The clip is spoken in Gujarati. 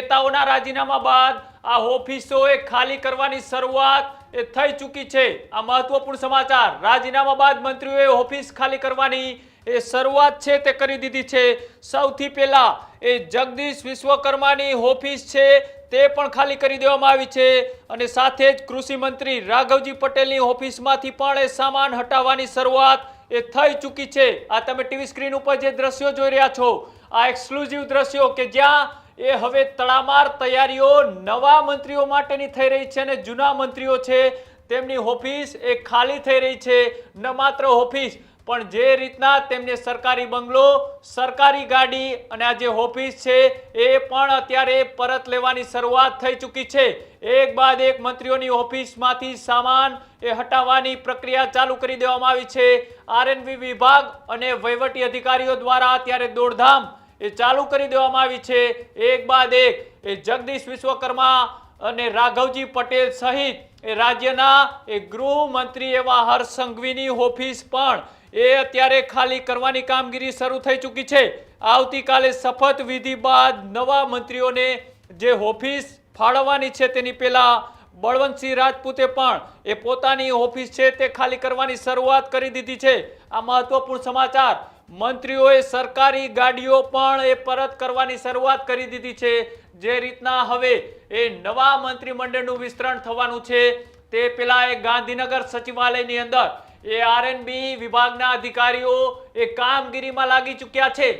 નેતાઓના રાજીનામા બાદ આ ઓફિસો ખાલી કરવાની શરૂઆત એ થઈ ચૂકી છે. આ મહત્વપૂર્ણ સમાચાર. રાજીનામા બાદ મંત્રીઓએ ઓફિસ ખાલી કરવાની એ શરૂઆત છે તે કરી દીધી છે. સૌથી પહેલા એ જગદીશ વિશ્વકર્માની ઓફિસ છે તે પણ ખાલી કરી દેવામાં આવી છે અને સાથે જ કૃષિ મંત્રી રાઘવજી પટેલની ઓફિસમાંથી પણ એ સામાન હટાવવાની શરૂઆત એ થઈ ચૂકી છે. આ તમે ટીવી સ્ક્રીન ઉપર જે દ્રશ્યો જોઈ રહ્યા છો, આ એક્સક્લુઝિવ દ્રશ્યો કે જ્યાં એ હવે તડામાર તૈયારીઓ નવા મંત્રીઓ માટેની થઈ રહી છે અને જૂના મંત્રીઓ છે. તેમની ઓફિસ એ ખાલી થઈ રહી છે. ન માત્ર ઓફિસ, પણ જે રીતના તેમને સરકારી બંગલો, સરકારી ગાડી અને આ જે ઓફિસ છે એ પણ અત્યારે પરત લેવાની શરૂઆત થઈ ચૂકી છે. એક બાદ એક મંત્રીઓની ઓફિસમાંથી સામાન એ હટાવવાની પ્રક્રિયા ચાલુ કરી દેવામાં આવી છે. આરએનબી વિભાગ અને વહીવટી અધિકારીઓ દ્વારા અત્યારે દોડધામ એ ચાલુ કરી દેવામાં આવી છે. એક બાદ એક, એ જગદીશ વિશ્વકર્મા અને રાઘવજી પટેલ સહિત એ રાજ્યના એ ગૃહમંત્રી એવા હર્ષ સંઘવીની ઓફિસ પણ એ અત્યારે ખાલી કરવાની કામગીરી શરૂ થઈ ચૂકી છે. આવતીકાલે શપથ વિધિ બાદ નવા મંત્રીઓને જે ઓફિસ ફાળવવાની છે તેની પહેલાં બળવંતસિંહ રાજપૂતે પણ એ પોતાની ઓફિસ છે તે ખાલી કરવાની શરૂઆત કરી દીધી છે. આ મહત્વપૂર્ણ સમાચાર મંત્રીઓએ સરકારી ગાડીઓ પણ એ પરત કરવાની શરૂઆત કરી દીધી છે. જે રીતના હવે એ નવા મંત્રીમંડળનું વિસ્તરણ થવાનું છે, તે પેલા એ ગાંધીનગર સચિવાલયની અંદર એ આરએનબી વિભાગના અધિકારીઓ એ કામગીરીમાં લાગી ચૂક્યા છે.